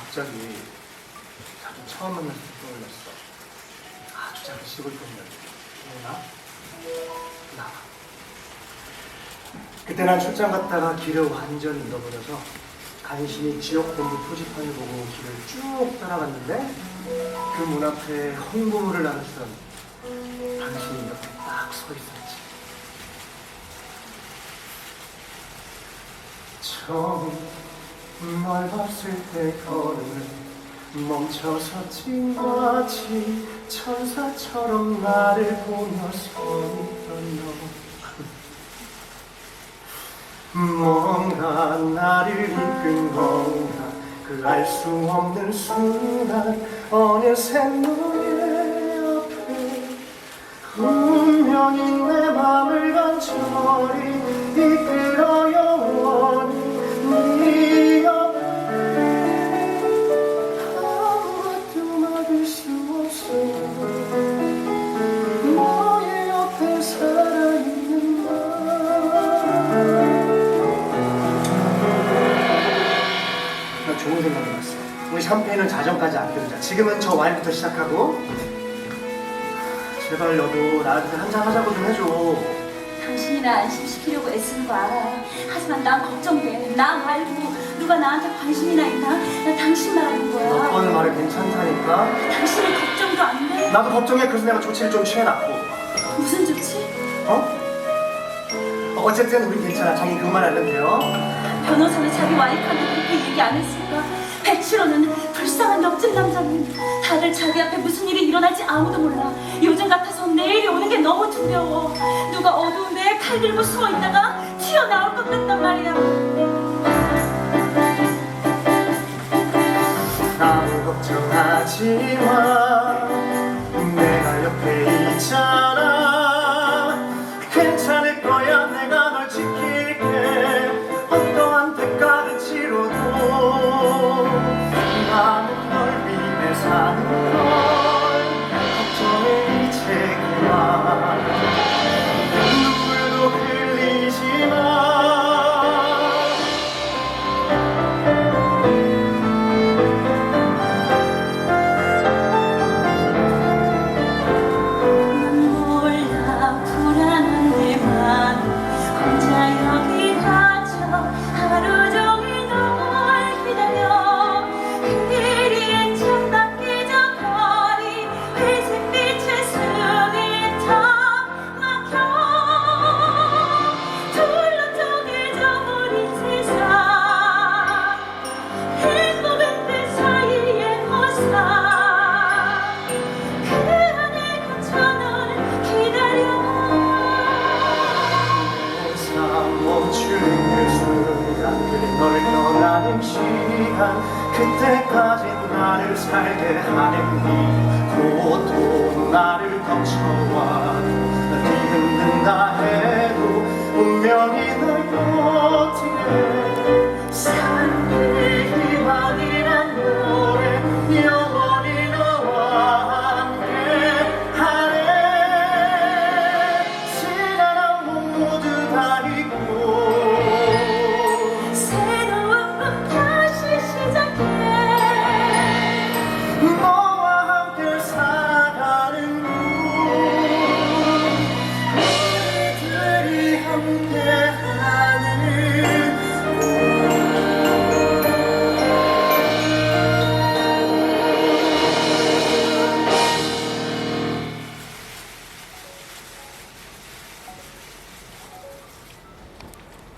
갑자기 자기 처음 만났을 때 떠올렸어. 아주 작은 시골 동네. 기억나? 나. 그때 난 출장 갔다가 길을 완전히 잃어버려서 간신히 지역 본부 표지판을 보고 길을 쭉 따라갔는데 그 문 앞에 홍보물을 나누시던 당신이 이렇게 딱 서 있었지. 처음 널 봤을 때 걸음을 멈춰섰지 마치 천사처럼 나를 보며 서 있던 너. 뭔가 나를 이끈 건가? 그 알 수 없는 순간 어느새 너의 앞에 분명히 내 맘을 간절히 이끌어 영원히 샴페인은 자정까지 아껴두자 지금은 저 와인부터 시작하고 제발 너도 나한테 한 잔 하자고 좀 해줘 당신이나 안심시키려고 애쓰는 거 알아. 하지만 난 걱정돼. 나 말고 누가 나한테 관심이나 있나? 난 당신 말하는 너 거야. 하는 말이 괜찮다니까 당신은 걱정도 안 돼? 나도 걱정해 그래서 내가 조치를 좀 취해놨고 무슨 조치? 어? 어, 어쨌든 우린 괜찮아 자기 그만 알면 돼요 변호사는 자기 와이프한테 그렇게 얘기 안 했을까? 백치로는 불쌍한 옆집 남자는 다들 자기 앞에 무슨 일이 일어날지 아무도 몰라. 요즘 같아서 내일이 오는 게 너무 두려워. 누가 어두운 데 칼 들고 숨어 있다가 튀어나올 때까지 나를 살게 하는 이 고통 나를 덮쳐와 날 뒤흔든다 운명이